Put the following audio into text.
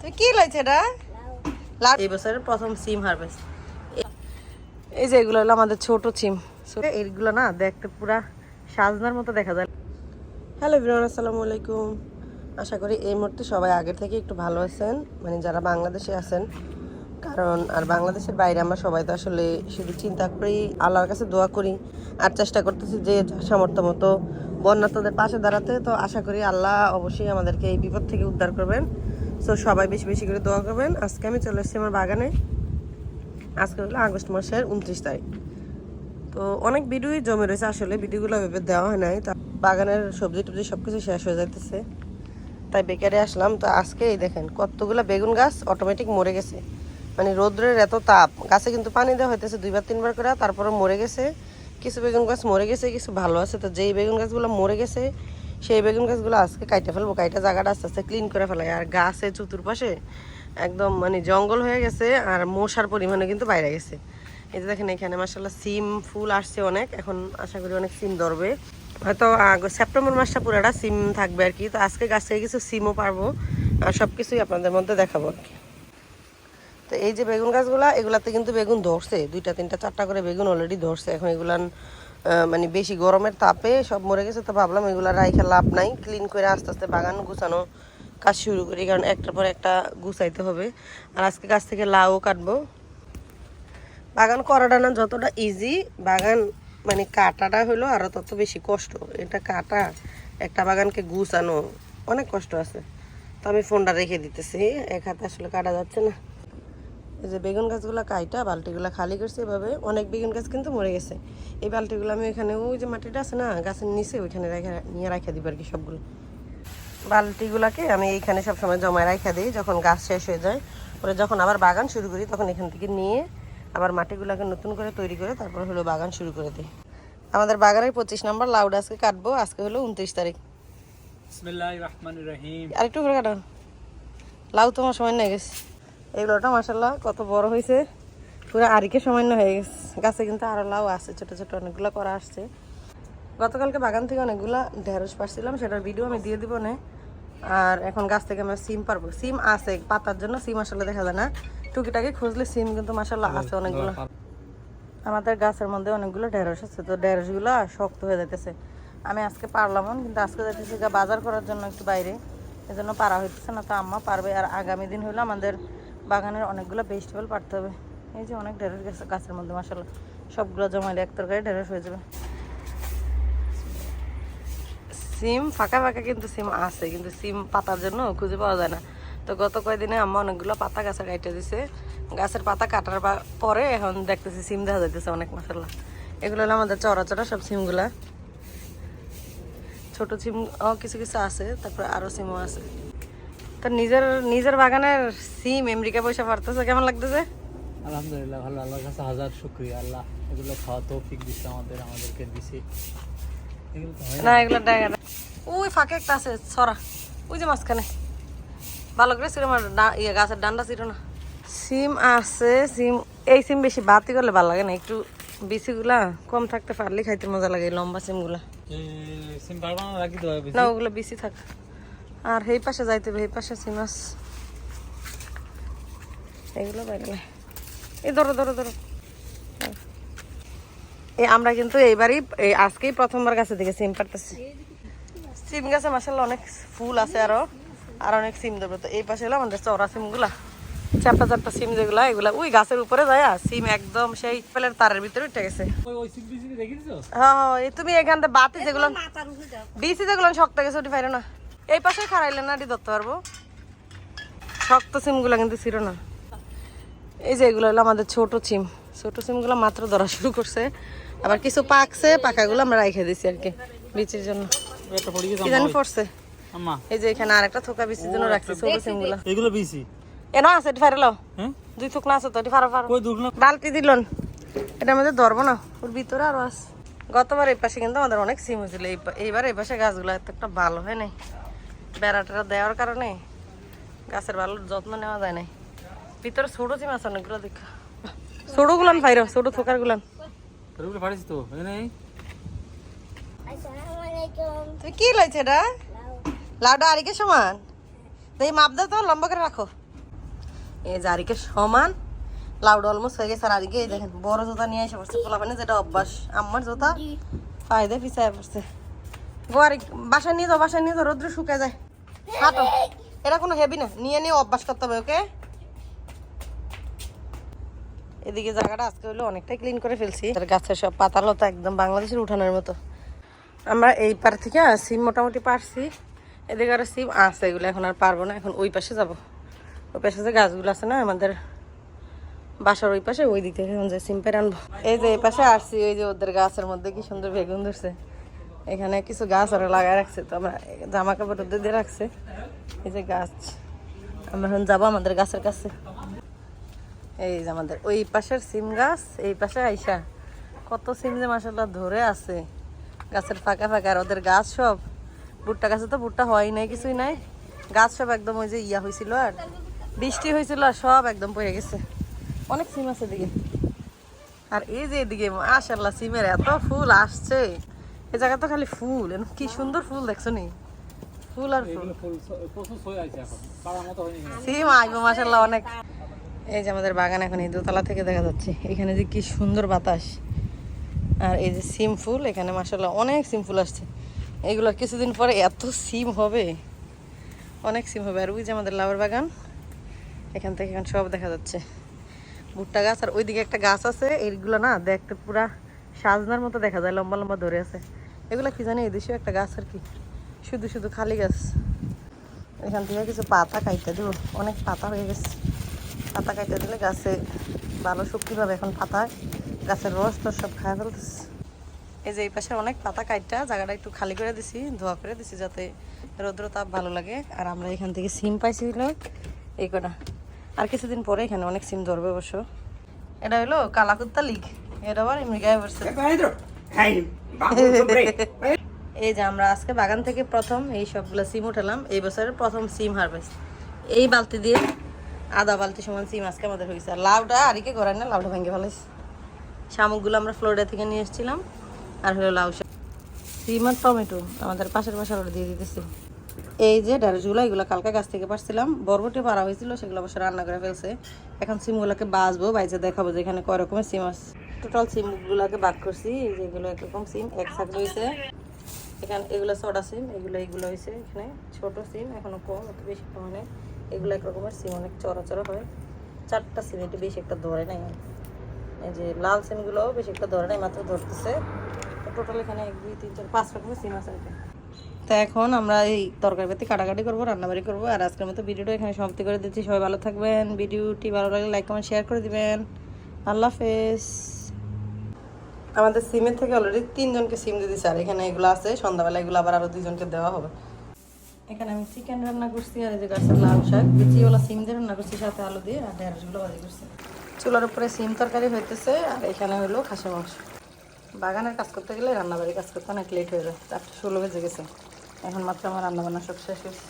তুই কি এটা? এই বছরের প্রথম সিম হারভেস্ট। এই যে এগুলো হলো আমাদের ছোট সিম। এইগুলো না দেখতে পুরা সাজনার মতো দেখা যায়। হ্যালো বিরান আসসালামু আলাইকুম। আশা করি এই মুহূর্তে সবাই আগের থেকে একটু ভালো আছেন মানে যারা বাংলাদেশে আছেন। কারণ আর বাংলাদেশের বাইরে আমরা সবাই তো আসলে শুধু চিন্তা করি আল্লাহর কাছে দোয়া করি। আর চেষ্টা করতেছি যে সামর্থ্য মতো বন্যাতদের পাশে দাঁড়াতে। তো আশা করি আল্লাহ অবশ্যই আমাদেরকে এই বিপদ থেকে উদ্ধার করবেন। সো সবাই বেশি বেশি করে দোয়া করবেন। আজকে আমি চলে এসেছি আমার বাগানে। আজকে হলো আগস্ট মাসের উনত্রিশ তারিখ। তো অনেক ভিডিওই জমে রয়েছে, আসলে ভিডিওগুলো ভেবে দেওয়া হয় নাই। তা বাগানের সবজি টবজি সব কিছু শেষ হয়ে যাইতেছে। তাই বেকারে আসলাম। তো আজকে এই দেখেন, কতগুলো বেগুন গাছ অটোমেটিক মরে গেছে। মানে রোদ্রের এত তাপ, গাছে কিন্তু পানি দেওয়া হইতেছে দুইবার, তিনবার করে তারপরে মরে গেছে। কিছু বেগুন গাছ মরে গেছে, কিছু ভালো আছে। তো যেই বেগুন গাছগুলো মরে গেছে সেই বেগুন গাছগুলো আজকে কাইটে ফেলব, কাইটা জায়গাটা আস্তে আস্তে ক্লিন করে ফেলাই। আর গাছে চতুর্পাশে একদম মানে জঙ্গল হয়ে গেছে আর মশার পরিমাণে কিন্তু বাইরে গেছে। এই যে দেখেন এখানে মাসাল্লাহ সিম, ফুল আসছে অনেক। এখন আশা করি অনেক সিম ধরবে। হয়তো সেপ্টেম্বর মাসটা পুরোটা সিম থাকবে আর কি। তো আজকে গাছ থেকে কিছু সিমও পারব আর সব কিছুই আপনাদের মধ্যে দেখাবো আর কি। তো এই যে বেগুন গাছগুলা, এগুলাতে কিন্তু বেগুন ধরছে। দুইটা, তিনটা, চারটা করে বেগুন অলরেডি ধরছে। এখন এগুলান মানে বেশি গরমের তাপে সব মরে গেছে, তো ভাবলাম এগুলা রাইখা লাভ নাই। ক্লিন করে আস্তে আস্তে বাগান গুছানো কাজ শুরু করি, কারণ একটার পর একটা গুছাইতে হবে। আর আজকে গাছ থেকে লাউ কাটবো। বাগান করাটা না যতটা ইজি বাগান মানে কাটাটা হলো আরও তত বেশি কষ্ট। এটা কাটা, একটা বাগানকে গুছানো অনেক কষ্ট আছে। তো আমি ফোনটা রেখে দিতেছি, এক হাতে আসলে কাটা যাচ্ছে না। এই যে বেগুন গাছগুলো কাইটা বালতিগুলো খালি করছে এভাবে। অনেক বেগুন গাছ কিন্তু মরে গেছে। এই বালতিগুলো আমি এখানে ওই যে মাটিটা আছে না গাছের নিচে ওইখানে রেখে নিয়ে রাখা দিব আর কি সবগুলো। বালতিগুলোকে আমি এইখানে সবসময় জমায় রাখা দিই যখন গাছ শেষ হয়ে যায়। পরে যখন আবার বাগান শুরু করি তখন এখান থেকে নিয়ে আবার মাটিগুলোকে নতুন করে তৈরি করে তারপর হলো বাগান শুরু করে দিই। আমাদের বাগানের পঁচিশ নম্বর লাউড আজকে কাটবো আজকে হলো উনত্রিশ তারিখ। রহিম। আরেকটু করে কাটো। লাউ তোমার সময় নিয়ে গেছে। এগুলোটা মাসাল্লাহ কত বড় হয়েছে। পুরো আরিকে সামান্য হয়ে গেছে। গাছে কিন্তু আরও লাউ আছে, ছোট ছোট অনেকগুলো করা আসছে। গতকালকে বাগান থেকে অনেকগুলো ঢেঁড়স পাচ্ছিলাম সেটার ভিডিও আমি দিয়ে দিব না। আর এখন গাছ থেকে আমরা সিম পারব সিম আছে, পাতার জন্য সিম আসলে দেখা যায় না। টুকিটাকি খুঁজলে সিম কিন্তু মাসাল্লাহ আছে অনেকগুলো। আমাদের গাছের মধ্যে অনেকগুলো ঢেঁড়স আছে, তো ঢেঁড়সগুলো শক্ত হয়ে যাইতেছে। আমি আজকে পারলাম কিন্তু আজকে যাইতেছি বাজার করার জন্য একটু বাইরে। এজন্য পারা হইতেছে না, তো আম্মা পারবে। আর আগামী দিন হলো আমাদের বাগানের অনেকগুলো ভেজিটেবল পারতে হবে। এই যে অনেক ঢেঁড়স গেছে গাছের মধ্যে মাসাল্লাহ সবগুলো জমাইলে এক তরকারি ঢেঁড়স হয়ে যাবে। সিম ফাঁকা ফাঁকা কিন্তু সিম আছে, কিন্তু সিম পাতার জন্য খুঁজে পাওয়া যায় না। তো গত কয়েকদিনে আম্মা অনেকগুলো পাতা গাছে কাটে দিছে। গাছের পাতা কাটার পরে এখন দেখতেছি সিম দেখা যাইতেছে অনেক মশাল্লা এগুলো হলো আমাদের চড়া চড়া সব সিমগুলা। ছোট সিম কিছু কিছু আছে, তারপরে আরও সিমও আছে। তো নিজের নিজের বাগানের সিম আমেরিকা পয়সা পারতেছে কেমন লাগতেছে? আলহামদুলিল্লাহ ভালো আল্লাহর কাছে হাজার শুক্রিয়া আল্লাহ এগুলো খাওয়া তৌফিক দিচ্ছে আমাদের আমাদেরকে দিছে। না। এগুলো ওই ফাঁকে একটা আছে ছড়া। ওই যে মাঝখানে। ভালো করে ছিল আমার ইয়ে গাছের ডান্ডা ছিল না। সিম আছে সিম এই সিম বেশি বাতি করলে ভালো লাগে না। একটু বিচিগুলা কম থাকতে পারলে খাইতে মজা লাগে লম্বা সিমগুলা। সিম না ওগুলো বেশি থাক। আর এই পাশে যাইতে হবে এই পাশে সিম মাছ। এগুলো বাইরে এই ধরো ধরো ধরো। এই আমরা কিন্তু এইবারই এই আজকেই প্রথমবার গাছে থেকে সিম পারতেছি সিম গাছে মাসাল্লাহ অনেক ফুল আছে আরও আর অনেক সিম দেবো তো এই পাশে হলো আমাদের চওড়া সিমগুলা। চারটা চারটা সিম যেগুলা এগুলা ওই গাছের উপরে যায় আর সিম একদম সেই পেলের তারের ভিতরে উঠে গেছে। ওই ওই সিম বিসি দেখিছো হ্যাঁ হ্যাঁ এই তুমি এখান থেকে বাতি যেগুলো বিসি যেগুলো শক্ত গেছে উঠে পাইরো না। এই পাশে খারাইলে না এটি ধরতে পারব। শক্ত সিমগুলো কিন্তু ছিল না। এই যে এগুলো হলো আমাদের ছোট সিম। ছোট সিমগুলো মাত্র ধরা শুরু করছে। আবার কিছু পাকছে পাকাগুলো আমরা রেখে দিছি আর কি বিচির জন্য। কি জানি পড়ছে। এই যে এখানে আরেকটা থোকা বিচির জন্য রাখছি ছোট সিমগুলো। এগুলো বিসি এ না আছে এটি ফারেলো হ্যাঁ? দুই থোক না আছে তো এটি ফারো ফারো বালতি দিলন এটা আমাদের ধরবো না ওর ভিতরে আরও আছে। গতবার এই পাশে কিন্তু আমাদের অনেক সিম হয়েছিল। এইবার এই পাশে গাছগুলো এত একটা ভালো হয় নাই। বেড়া টেড়া দেওয়ার কারণে গাছের ভালো যত্ন নেওয়া যায় নাই। ভিতরে ছোট সিম আছে অনেকগুলো দেখা। ছোট গুলান ফাইর ছোট থোকার গুলান এগুলো তো তুই কি লাগছে এটা? লাউটা আরিকে সমান? এই মাপ দাও তো লম্বা করে রাখো। এই জারিকে সমান লাউড অলমোস্ট হয়ে গেছে। আর আজকে এই দেখেন বড় জোতা নিয়ে এসে পড়ছে। পোলা পানি যেটা অভ্যাস। আমার জোতা ফায়দে পিছায় পড়ছে। গোয়ারি বাসায় নিয়ে যাও বাসায় নিয়ে যাও রোদ্রে শুকায় যায়। হাঁটো। এটা কোনো হেভি না। নিয়ে নিয়ে অভ্যাস করতে হবে ওকে এদিকে জায়গাটা আজকে হলো অনেকটাই ক্লিন করে ফেলছি। আর গাছের সব পাতা লতা একদম বাংলাদেশের উঠানোর মতো। আমরা এই পার থেকে সিম মোটামুটি পারছি। এদিকে আরও সিম আছে, এগুলো এখন আর পারব না। এখন ওই পাশে যাব। ওই পাশে যে গাছগুলো আছে না, আমাদের বাসার ওই পাশে, ওই দিক থেকে এখন যে সিম পেরে আনব। এই যে এই পাশে আসছি, ওই যে ওদের গাছের মধ্যে কি সুন্দর বেগুন ধরছে। এখানে কিছু গাছ ওরা লাগায় রাখছে, তো আমরা জামা কাপড় দিয়ে রাখছে। এই যে গাছ, আমরা এখন যাব আমাদের গাছের কাছে। এই যে আমাদের ওই পাশের সিম গাছ, এই পাশে আইসা। কত সিম যে মাসাল্লাহ ধরে আছে। গাছের ফাঁকা ফাঁকা, আর ওদের গাছ সব, ভুট্টা গাছে তো ভুট্টা হয় নাই, কিছুই নাই। গাছ সব একদম ওই যে ইয়া হয়েছিল আর বৃষ্টি হয়েছিল আর সব একদম পড়ে গেছে। অনেক সিম আছে এদিকে। আর এই যে এদিকে মাশাল্লাহ সিমের এত ফুল আসছে। এই জায়গা তো খালি ফুল। কি সুন্দর ফুল দেখছ নি? ফুল আর ফুল। সিম আইবো মাশাল্লাহ অনেক। এই যে আমাদের বাগান এখন এই দোতলা থেকে দেখা যাচ্ছে। এখানে যে কি সুন্দর বাতাস। আর এই যে সিম ফুল এখানে মাশাল্লাহ অনেক সিম ফুল আসছে। এগুলো কিছুদিন পরে এত সিম হবে। অনেক সিম হবে। আর ওই যে আমাদের লাউর বাগান এখান থেকে এখন সব দেখা যাচ্ছে। ভুট্টা গাছ আর ওইদিকে একটা গাছ আছে। এইগুলো না দেখতে পুরা সাজনার মতো দেখা যায়, লম্বা লম্বা ধরে আছে। এগুলো কি জানি, এদেশেও একটা গাছ আর কি। শুধু শুধু খালি গাছ। এখান থেকে কিছু পাতা কাইতে দেবো। অনেক পাতা হয়ে গেছে। পাতা কাইতে দিলে গাছে ভালো শক্তি পাবে এখন পাতা গাছের রস তো সব খায় ফেলতেছে। এই যে এই পাশে অনেক পাতা কাইটা, জায়গাটা একটু খালি করে দিছি, ধোয়া করে দিছি যাতে রৌদ্র তাপ ভালো লাগে। আর আমরা এখান থেকে সিম পাইছি হলো এই কটা। আর কিছুদিন পরে এখানে অনেক সিম ধরবে অবশ্য। এটা হলো কালাকুত্তা লিগ। গায়ে পড়ছে। এই যে আমরা আজকে বাগান থেকে প্রথম এই সবগুলো সিম উঠালাম। এই বছরের প্রথম সিম হারভেস্ট এই বালতি দিয়ে আধা বালতি সমান সিম আজকে আমাদের হয়েছে। আর লাউটা আরিকে করার না লাউটা ভেঙে ফেলাইছে। শামুকগুলো আমরা ফ্লোরিডা থেকে নিয়ে এসেছিলাম। আর হলো লাউ শাক। সিম আর টমেটো আমাদের পাশের পাশে দিয়ে দিতেছি। এই যে ঢেঁড়সগুলো এগুলো কালকে গাছ থেকে পারছিলাম বরবটি পাড়া হয়েছিল সেগুলো অবশ্য রান্না করে ফেলছে। এখন সিমগুলোকে বাজবো বাইজে দেখাবো যে এখানে কয় রকমের সিম আছে। টোটাল সিমগুলোকে বাক করছি এই যে এগুলো একরকম সিম, এক শাক রয়েছে। এখানে এগুলো ছটা সিম, এগুলো এগুলো হয়েছে এখানে। ছোট সিম, এখনও কম, অত বেশি কম নেই। এগুলো এক রকমের সিম, অনেক চড়া চড়া হয়। চারটা সিম একটু বেশি একটা ধরে নাই। এই যে লাল সিমগুলো বেশি একটা ধরে নাই, মাত্র ধরতেছে। টোটাল এখানে এক, দুই, তিন, চার, পাঁচ রকমের সিম আছে তো এখন আমরা এই তরকারি পাতি কাটাকাটি করব, রান্নাবাড়ি করব। আর আজকের মতো ভিডিওটা এখানে সমাপ্তি করে দিচ্ছি। সবাই ভালো থাকবেন। ভিডিওটি ভালো লাগলে লাইক, কমেন্ট, শেয়ার করে দিবেন। আল্লাহ হাফেজ। আমাদের সিমের থেকে অলরেডি তিনজনকে সিম দিয়ে দিচ্ছে আর এখানে এগুলো আছে, সন্ধ্যাবেলা এগুলো আবার আরও দুইজনকে দেওয়া হবে। এখানে আমি চিকেন রান্না করছি, আর এই যে গাছের লাল শাক, বিচিওয়ালা সিম দিয়ে রান্না করছি, সাথে আলু দিয়ে, আর ঢেঁড়সগুলো ভাজি করছি। চুলার উপরে সিম তরকারি হইতেছে, আর এখানে হলো খাসি মাংস। বাগানের কাজ করতে গেলে রান্নাবাড়ির কাজ করতে অনেক লেট হয়ে যায়, চারটে ষোলো বেজে গেছে। এখন মাত্র আমার রান্নাবান্না সব শেষ হয়েছে।